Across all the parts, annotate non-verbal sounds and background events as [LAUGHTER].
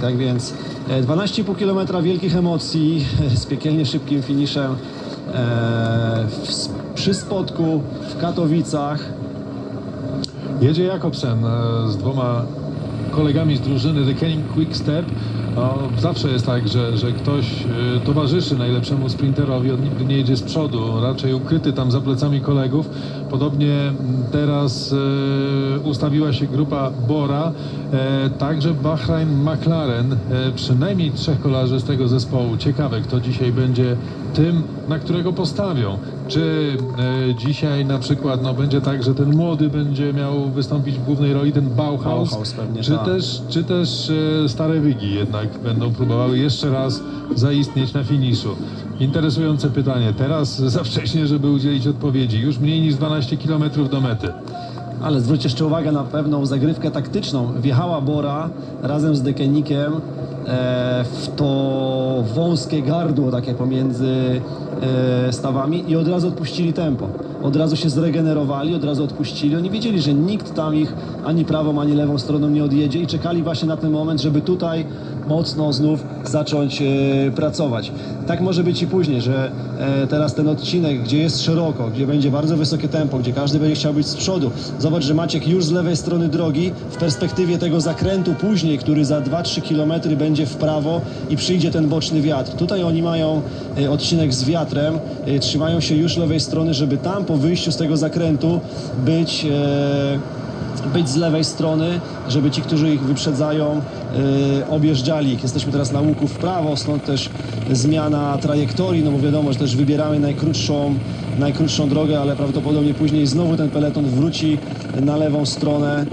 Tak więc e, 12,5 km wielkich emocji e, [LAUGHS] z piekielnie szybkim finiszem e, w, przy spotku w Katowicach. Jedzie Jakobsen e, z dwoma kolegami z drużyny The Quick Step. No, zawsze jest tak, że, że ktoś e, towarzyszy najlepszemu sprinterowi, on nigdy nie jedzie z przodu, raczej ukryty tam za plecami kolegów. Podobnie m, teraz e, ustawiła się grupa Bora, e, także Bahrain McLaren, e, przynajmniej trzech kolarzy z tego zespołu. Ciekawe, kto dzisiaj będzie tym, na którego postawią. Czy e, dzisiaj na przykład no, będzie tak, że ten młody będzie miał wystąpić w głównej roli, ten Bauhaus, Bauhaus pewnie, czy, tak. też, czy też e, stare wygi jednak będą próbowały jeszcze raz zaistnieć na finiszu. Interesujące pytanie. Teraz [LAUGHS] za wcześnie, żeby udzielić odpowiedzi. Już mniej niż 12 km do mety. Ale zwróć jeszcze uwagę na pewną zagrywkę taktyczną. Wjechała Bora razem z Dekenikiem w to wąskie gardło takie pomiędzy e, stawami i od razu odpuścili tempo. Od razu się zregenerowali, od razu odpuścili. Oni wiedzieli, że nikt tam ich ani prawą, ani lewą stroną nie odjedzie i czekali właśnie na ten moment, żeby tutaj mocno znów zacząć e, pracować. Tak może być i później, że e, teraz ten odcinek, gdzie jest szeroko, gdzie będzie bardzo wysokie tempo, gdzie każdy będzie chciał być z przodu. Zobacz, że Maciek już z lewej strony drogi, w perspektywie tego zakrętu później, który za 2-3 km będzie w prawo i przyjdzie ten boczny wiatr. Tutaj oni mają e, odcinek z wiatrem, e, trzymają się już lewej strony, żeby tam po wyjściu z tego zakrętu być... Być z lewej strony, żeby ci, którzy ich wyprzedzają, y, objeżdżali ich. Jesteśmy teraz na łuku w prawo, stąd też zmiana trajektorii, no bo wiadomo, że też wybieramy najkrótszą, najkrótszą drogę, ale prawdopodobnie później znowu ten peleton wróci na lewą stronę.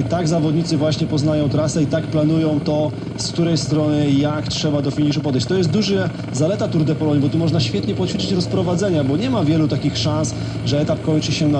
Y, tak zawodnicy właśnie poznają trasę i tak planują to, z której strony, jak trzeba do finiszu podejść. To jest duża zaleta Tour de Pologne, bo tu można świetnie poćwiczyć rozprowadzenia, bo nie ma wielu takich szans, że etap kończy się na